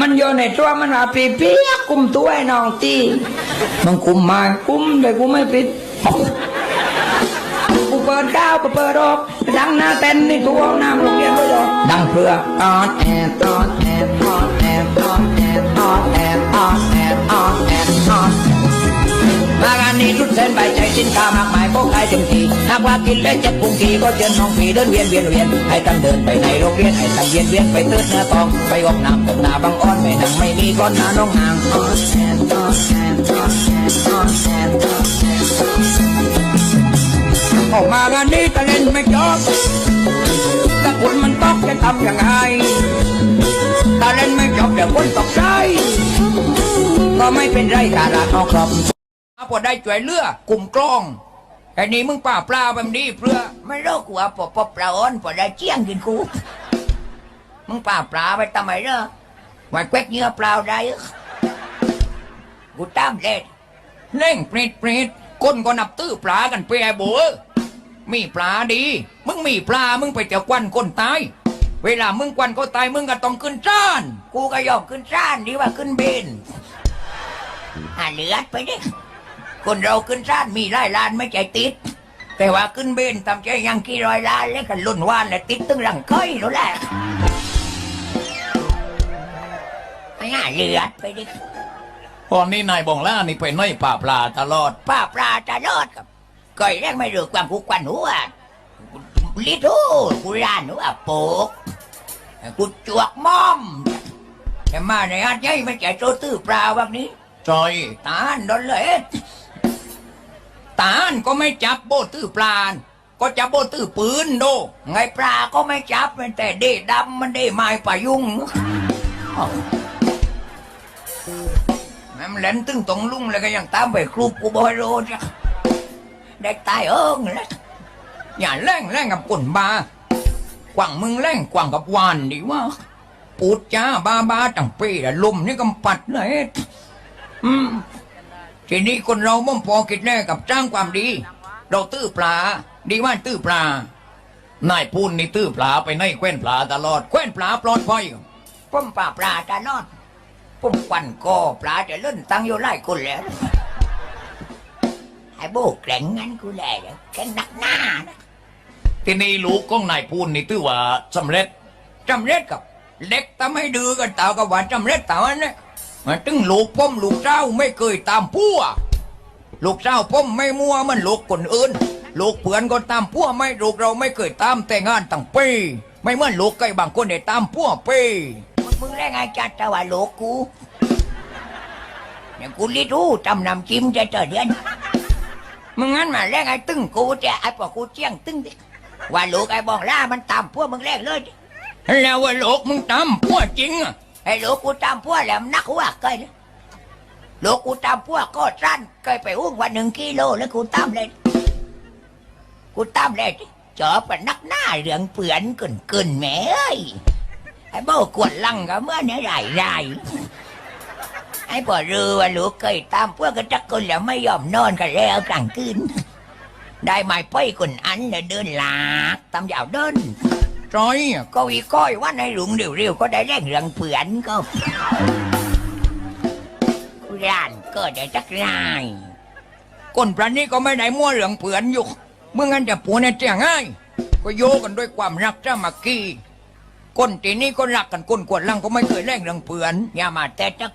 มันโยนในตัวมันว่าปีเปียกกุมตัวไอ้น้องตีมันกุมมากุมแต่กูไม่ปิดกูเปิดก้าวกูเปิดออกดังหน้าเต้นในตัวน้ำโรงเรียนด้วยดังเพื่อตอนแอนออนแอ เส้นใบใจสินค้ามากมายพวกใครถึงทีหากว่ากินเล่นจะพุงทีก็เชิญน้องผีเดินเวียนเวียนเวียนให้ตั้งเดินไปในโรงเรียนให้ตั้งเวียนเวียนไปเติร์ดเนื้อทองไปออกน้ำตกหน้าบางอ้อนไม่นั่งไม่มีก้อนหน้าน้องห่างออนแอนออนแอนออนแอนออนแอนออนแอนออกมางานนี้ตะเล่นไม่จบถ้าคนมันตกจะทำยังไงตาเล่นไม่จบเดี๋ยวคนตกใจก็ไม่เป็นไรกาลาทองครับ พอได้จ่วยเลือ กลุ่มกล้องไอ้นี่มึงป่าปลาแบบนี้เพื่อไม่รู้กูว่าปอปอปลาอ้อนพอได้เจียงกินกู มึงป่าปลาไปทำไมเนอะไว้แควกเนื้อเปล่าได้กูตามเล่นเล่งปริดปริดคนก็นับตื้อปลากันไปไอ้โบัวมีปลาดี มึงมีปลามึงไปเจ้าควันคนตายเวลามึงควันก็ตายมึงก็ต้องขึ้นจ้าน กูก็ยอมขึ้นจ้านดีกว่าขึ้นเบนหาเลือดไปดิ คนเราขึ้นร้านมีหลายล้านไม่ใจติด แต่ว่าขึ้นเบนทำใจยังกี่ร้อยล้านแล้วกันลุ่นว่านแล้วติดตึงรังก้อยแล้วแหละไอ้หาเหลือดไปดิตอนนี้นายบองล่านี่ไปน้อยป่าปลาตลอดป้าปลาจะรอดกับก้อยแรกไม่รู้ความกูกวันหัวลิทูกูรานหัวโปกกูจวกม่อมแต่มาในอาจยัยไม่ใจโจตื้อปลาวันนี้ จอยตาลโดนเลย ตาลก็ไม่จับโบตื้อปลาก็จับโบตื้อปืนโด ไงปลาก็ไม่จับมันแต่เด้ดำมันเด้ไม้ป่ายุงแม่มันเลนตึงตรงลุงเลยก็ยังตามไปครูปกูบอยโรจ้ะได้ตายเอิงแล้วอย่าแร่งแร่งกับกุนบากว่างมึงแร่งกว่างกับวานดีว่าปูดจ้าบ้าบ้าจังปีละลมนี่กำปัดเลยอืม ทีนี้คนเราม่อมพอคิดแน่กับจ้างความดี เราตื้อปลา ดีว่าตื้อปลานายพูนนี่ตื้อปลาไปในแคว้นปลาตลอดแคว้นปลาปลอดภัยป้มปลาปลาจะนอดปุ้มควันกอปลาจะเล่นตั้งอยู่ไล่คนแล้วไอ้โบกแกร่งงั้นกูแหละแกร่งหนักหน้านะที่นี่ลูกของนายพูนนี่ตื้อว่าสำเร็จจำเร็จกับเล็กทำให้ดื้อกันตากับว่าจำเร็จต่าอันนี้มาตึงลูกป้มลูกเจ้าไม่เคยตามพัวลูกเจ้าป้มไม่มัวมันลูกคนอื่น ลูกเพื่อนก็ตามพัวไม่ลูกเราไม่เคยตามแต่งานตั้งปีไม่เหมือนลูกไก่บางคนได้ตามพัวปีมึงแรงไงจัดแต่ว่าลูกกูเนี่ยกูรีรู้จำนำจิ้มจะเจอเดือนมึงงั้นมาแรงไอ้ตึงกูจะไอ้ปอกูเจียงตึงดิว่าลูกไอ้บองล่ามันตามพัวมึงแรงเลยแล้วว่าโลกมึงตามพวกจริงอะ ไอ้โลกกูตามพวกแหลมนักว่าเกยนะโลกกูตามพวกก็สั้นเคยไปอุ้งวันหนึ่งกิโลแล้วกูตามเลย กูตามเลยจอบไปนักหน้าเหลืองเปือนกึ่นกึ่นแหม่เอ้ยไอ้โบ้กวนลังกับเมื่อเนี่ยไรไรไอ้บ่รู้ว่าลูกเคยตามพวกกันจักคนแล้วไม่ยอมนอนกันแล้วกลางคืนได้ไม้ป้อยคนอันเนี่ยเดินลากตามยาวเดิน จอยก็วีก้อยว่าในหลุงเร็วๆก็ได้แรงเรืองเผือนก็ร้านก็ได้จักรายคนพระนี้ก็ไม่ได้มั่วเรื่องเผือนอยู่เมื่องั้นจะปูในเจียง่าย ก็โยกันด้วยความรักจ้ามักกี้คนทีนี้ก็รักกันคนกวดลังก็ไม่เคยแรงเรื่องเผือนอย่ามาแต่จัก